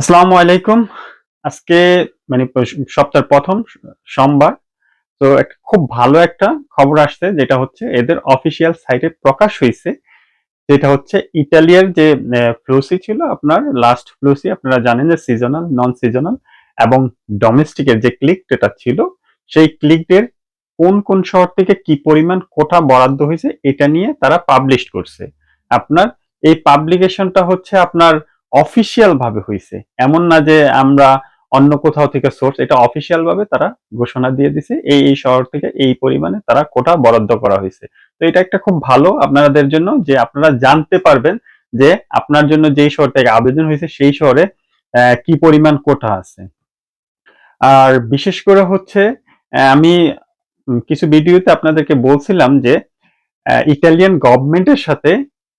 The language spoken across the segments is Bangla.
আসসালামু আলাইকুম। আজকে মানে সপ্তাহের প্রথম সোমবার। তো একটা খুব ভালো একটা খবর আসছে, যেটা হচ্ছে এদের অফিসিয়াল সাইটে প্রকাশ হয়েছে। যেটা হচ্ছে ইটালিয়ার যে ফ্লুসি ছিল আপনার লাস্ট ফ্লুসি আপনারা জানেন যে সিজনাল নন সিজনাল এবং ডোমেস্টিকের যে ক্লিক যেটা ছিল, সেই ক্লিকদের কোন কোন শহর থেকে কি পরিমাণ কোটা বরাদ্দ হয়েছে, এটা নিয়ে তারা পাবলিশ করছে। আপনার এই পাবলিকেশনটা হচ্ছে আপনার অফিসিয়াল ভাবে হয়েছে এমন না যে আমরা অন্য কোথাও থেকে সোর্স এটা অফিসিয়াল ভাবে তারা ঘোষণা দিয়ে দিছে, এই এই শহর থেকে এই পরিমাণে তারা কোটা বরাদ্দ করা হয়েছে তো এটা একটা খুব ভালো আপনাদের জন্য যে আপনারা জানতে পারবেন যে আপনার জন্য যেই শহর থেকে আবেদন হয়েছে সেই শহরে কি পরিমাণ কোটা আছে। আর বিশেষ করে হচ্ছে আমি কিছু ভিডিওতে আপনাদেরকে বলছিলাম যে ইটালিয়ান গভর্নমেন্টের সাথে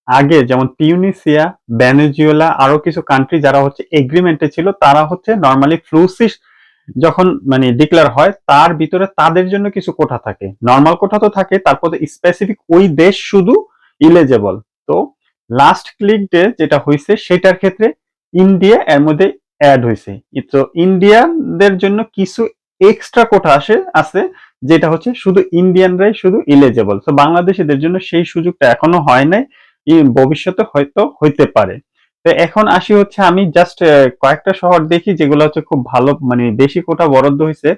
আগে যেমন তিউনিসিয়া, ভেনেজুয়েলা, আরও কিছু কান্ট্রি যারা হচ্ছে এগ্রিমেন্টে ছিল, তারা হচ্ছে নর্মালি ফ্লুসিস যখন মানে ডিক্লেয়ার হয়, তার ভিতরে তাদের জন্য কিছু কোঠা থাকে। নর্মাল কোঠা তো থাকে, তারপর স্পেসিফিক ওই দেশ শুধু ইলেজেবল তো লাস্ট ক্লিক ডে যেটা হয়েছে সেটার ক্ষেত্রে ইন্ডিয়া এর মধ্যে অ্যাড হয়েছে তো ইন্ডিয়ানদের জন্য কিছু এক্সট্রা কোঠা আসে, আছে, যেটা হচ্ছে শুধু ইন্ডিয়ানরাই শুধু ইলেজেবল তো বাংলাদেশিদের জন্য সেই সুযোগটা এখনও হয় নাই। ভবিষ্যতে হয়তো হইতে পারে। তো এখন আসি হচ্ছে আমি জাস্ট কয়েকটা শহর দেখি যেগুলো হচ্ছে খুব ভালো মানে বেশি কোটা বরাদ্দ হয়েছে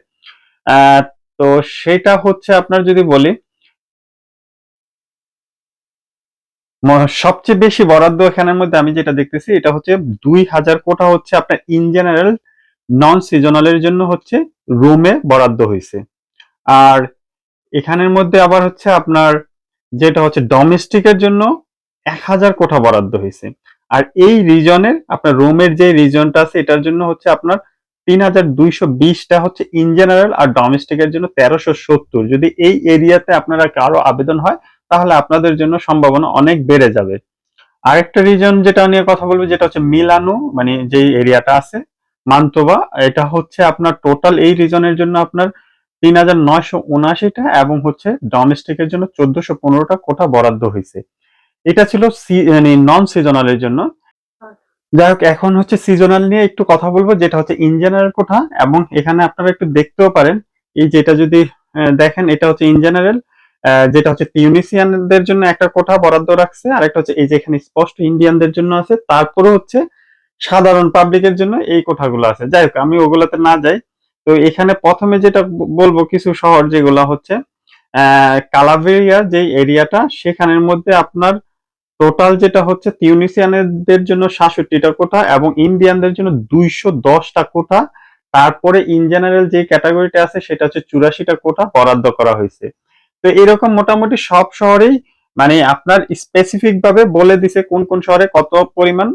তো সেটা হচ্ছে আপনার যদি বলি সবচেয়ে বেশি বরাদ্দ এখানের মধ্যে আমি যেটা দেখতেছি এটা হচ্ছে দুই হাজার কোটা হচ্ছে আপনার ইন জেনারেল নন সিজনালের জন্য হচ্ছে রুমে বরাদ্দ হয়েছে আর এখানের মধ্যে আবার হচ্ছে আপনার যেটা হচ্ছে ডোমেস্টিকের জন্য এক হাজার কোঠা বরাদ্দ হয়েছে। আর এই রিজনের আপনার রোমের যে রিজনটা আছে, এটার জন্য হচ্ছে আপনার তিন হাজার দুইশো বিশটা হচ্ছে ইন জেনারেল আর ডোমেস্টিকের জন্য তেরোশো সত্তর। যদি এই এরিয়াতে আপনারা কারও আবেদন হয়, তাহলে আপনাদের জন্য সম্ভাবনা অনেক বেড়ে যাবে। আরেকটা রিজন যেটা নিয়ে কথা বলব, যেটা হচ্ছে মিলানো মানে যে এরিয়াটা আছে, মান্তবা, এটা হচ্ছে আপনার টোটাল এই রিজনের জন্য আপনার তিন হাজার নয়শো উনআশিটা এবং হচ্ছে ডোমেস্টিকের জন্য চোদ্দশো পনেরোটা কোটা বরাদ্দ হয়েছে। এটা ছিল মানে নন সিজনালের জন্য। যাই হোক, এখন হচ্ছে সিজনাল নিয়ে একটু কথা বলব, যেটা হচ্ছে ইন জেনারেল কোঠা এবং এখানে আপনারা একটু দেখতেও পারেন। এই যেটা যদি দেখেন, এটা হচ্ছে ইন জেনারেল যেটা হচ্ছে তিউনিসিয়ানদের জন্য একটা কোঠা বরাদ্দ রাখছে আর একটা হচ্ছে এই যে এখানে স্পষ্ট ইন্ডিয়ানদের জন্য আছে, তারপরে হচ্ছে সাধারণ পাবলিকের জন্য এই কোঠাগুলো আছে। যাই হোক, আমি ওগুলোতে না যাই। তো এখানে প্রথমে যেটা বলব, কিছু শহর যেগুলো হচ্ছে কালাভেরিয়া যে এরিয়াটা সেখানের মধ্যে আপনার টোটাল যেটা হচ্ছে তিউনিসিয়ানদের জন্য সাতষট্টিটা কোটা এবং ইন্ডিয়ানদের জন্য দুইশো দশটা কোটা তারপরে ইন জেনারেল যে ক্যাটাগরিটা আছে সেটা হচ্ছে চুরাশিটা কোটা বরাদ্দ করা হয়েছে। তো এরকম মোটামুটি সব শহরেই মানে আপনার স্পেসিফিক ভাবে বলে দিছে কোন কোন শহরে কত পরিমাণ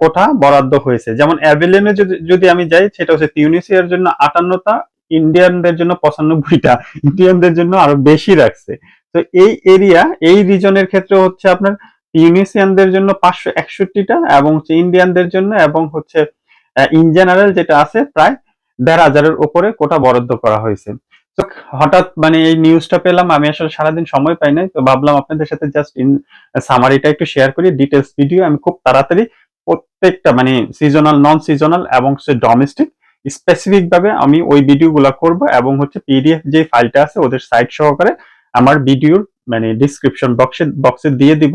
কোঠা বরাদ্দ হয়েছে। যেমন অ্যাভিলিয়নে যদি যদি আমি যাই, সেটা হচ্ছে তিউনিসিয়ার জন্য আটান্নটা, ইন্ডিয়ানদের জন্য পঁচানব্বইটা, ইন্ডিয়ানদের জন্য আরও বেশি রাখছে। তো এই এরিয়া এই রিজনের ক্ষেত্রে হচ্ছে আপনার ইউনিসিয়ানদের জন্য পাঁচশো একষট্টিটা এবং হচ্ছে ইন্ডিয়ানদের জন্য এবং হচ্ছে ইন জেনারেল যেটা আছে প্রায় দেড় হাজারের উপরে কোটা বরাদ্দ করা হয়েছে। তো হঠাৎ মানে এই নিউজটা পেলাম, আমি আসলে সারাদিন সময় পাই নাই, তো ভাবলাম আপনাদের সাথে জাস্ট ইন সামারিটা একটু শেয়ার করি ডিটেলস ভিডিও আমি খুব তাড়াতাড়ি প্রত্যেকটা মানে সিজনাল নন সিজনাল এবং হচ্ছে ডোমেস্টিক স্পেসিফিক ভাবে আমি ওই ভিডিওগুলো করব এবং হচ্ছে পিডিএফ যে ফাইলটা আছে ওদের সাইট সহকারে আমার ভিডিওর মানে ডিসক্রিপশন বক্সে বক্সে দিয়ে দিব।